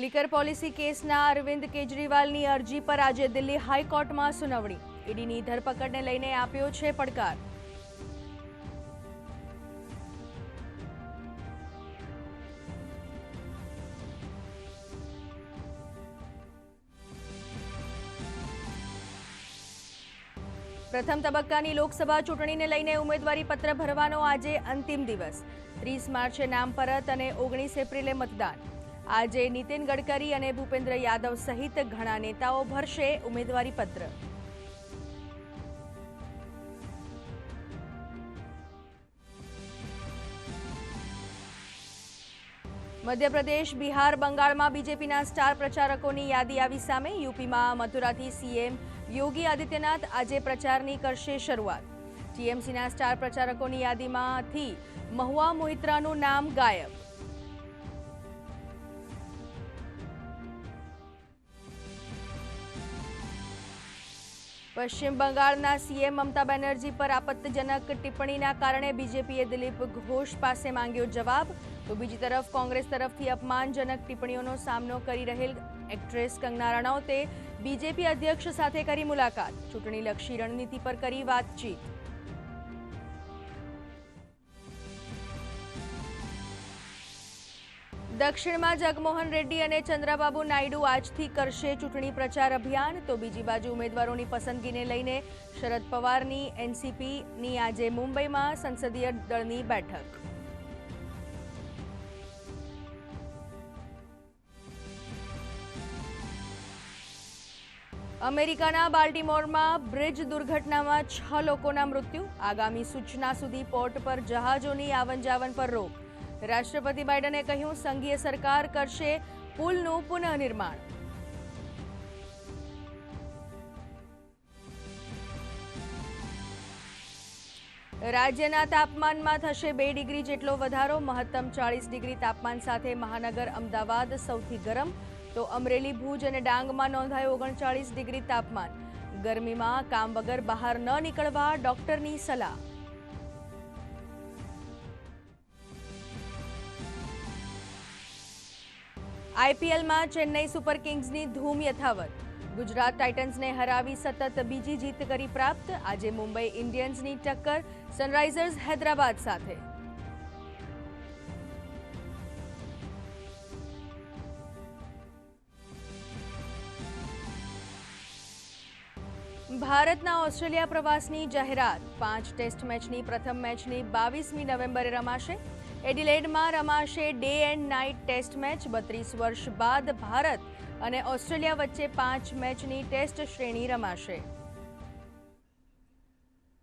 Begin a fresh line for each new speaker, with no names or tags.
Liquor policy કેસના અરવિંદ કેજરીવાલની અરજી પર આજે દિલ્હી હાઈકોર્ટમાં સુનાવણી. ઈડીની ધરપકડને લઈને આપ્યો છે પડકાર. પ્રથમ તબક્કાની લોકસભા ચૂંટણીને લઈને ઉમેદવારી પત્ર ભરવાનો આજે અંતિમ દિવસ. ત્રીસ માર્ચે નામ પરત અને ઓગણીસ એપ્રિલે મતદાન. આજે નીતિન ગડકરી અને ભૂપેન્દ્ર યાદવ સહિત ઘણા નેતાઓ ભરશે ઉમેદવારી પત્ર. મધ્યપ્રદેશ, બિહાર, બંગાળમાં બીજેપીના સ્ટાર પ્રચારકોની યાદી આવી સામે યુપીમાં મથુરાથી સીએમ યોગી આદિત્યનાથ આજે પ્રચારની કરશે શરૂઆત. ટીએમસીના સ્ટાર પ્રચારકોની યાદીમાંથી મહુઆ મોહિત્રાનું નામ ગાયબ. પશ્ચિમ બંગાળના સીએમ મમતા બેનર્જી પર આપત્તિજનક ટિપ્પણીના કારણે બીજેપીએ દિલીપ ઘોષ પાસે માંગ્યો જવાબ. તો બીજી તરફ કોંગ્રેસ તરફથી અપમાનજનક ટિપ્પણીઓનો સામનો કરી રહેલ એક્ટ્રેસ કંગના રણાવતે બીજેપી અધ્યક્ષ સાથે કરી મુલાકાત. ચૂંટણીલક્ષી રણનીતિ પર કરી વાતચીત. દક્ષિણમાં જગમોહન રેડ્ડી અને ચંદ્રબાબુ નાયડુ આજથી કરશે ચૂંટણી પ્રચાર અભિયાન. તો બીજી બાજુ ઉમેદવારોની પસંદગીને લઈને શરદ પવારની એનસીપીની આજે મુંબઈમાં સંસદીય દળની બેઠક. અમેરિકાના બાલ્ટીમોરમાં બ્રિજ દુર્ઘટનામાં છ લોકોના મૃત્યુ. આગામી સૂચના સુધી પોર્ટ પર જહાજોની આવન પર રોક. રાષ્ટ્રપતિ બાઇડને કહ્યું, સંઘીય સરકાર કરશે પુલનું પુનઃનિર્માણ. રાજ્યના તાપમાનમાં થશે બે ડિગ્રી જેટલો વધારો, મહત્તમ ચાળીસ ડિગ્રી તાપમાન સાથે મહાનગર અમદાવાદ સૌથી ગરમ, તો અમરેલી, ભુજ અને ડાંગમાં નોંધાયું ઓગણચાળીસ ડિગ્રી તાપમાન. ગરમીમાં કામ વગર બહાર ન નીકળવા ડોક્ટરની સલાહ. આઈપીએલમાં ચેન્નઈ સુપર કિંગ્સની ધૂમ યથાવત. ગુજરાત ટાઇટન્સને હરાવી સતત બીજી જીત કરી પ્રાપ્ત. આજે મુંબઈ ઇન્ડિયન્સની ટક્કર સનરાઇઝર્સ હૈદરાબાદ સાથે. ભારતના ઓસ્ટ્રેલિયા પ્રવાસની જાહેરાત. પાંચ ટેસ્ટ મેચની પ્રથમ મેચની બાવીસમી નવેમ્બરે રમાશે. એડિલેડમાં રમાશે day and night test match. બત્રીસ વર્ષ બાદ ભારત અને ઓસ્ટ્રેલિયા વચ્ચે પાંચ મેચની ટેસ્ટ શ્રેણી રમાશે.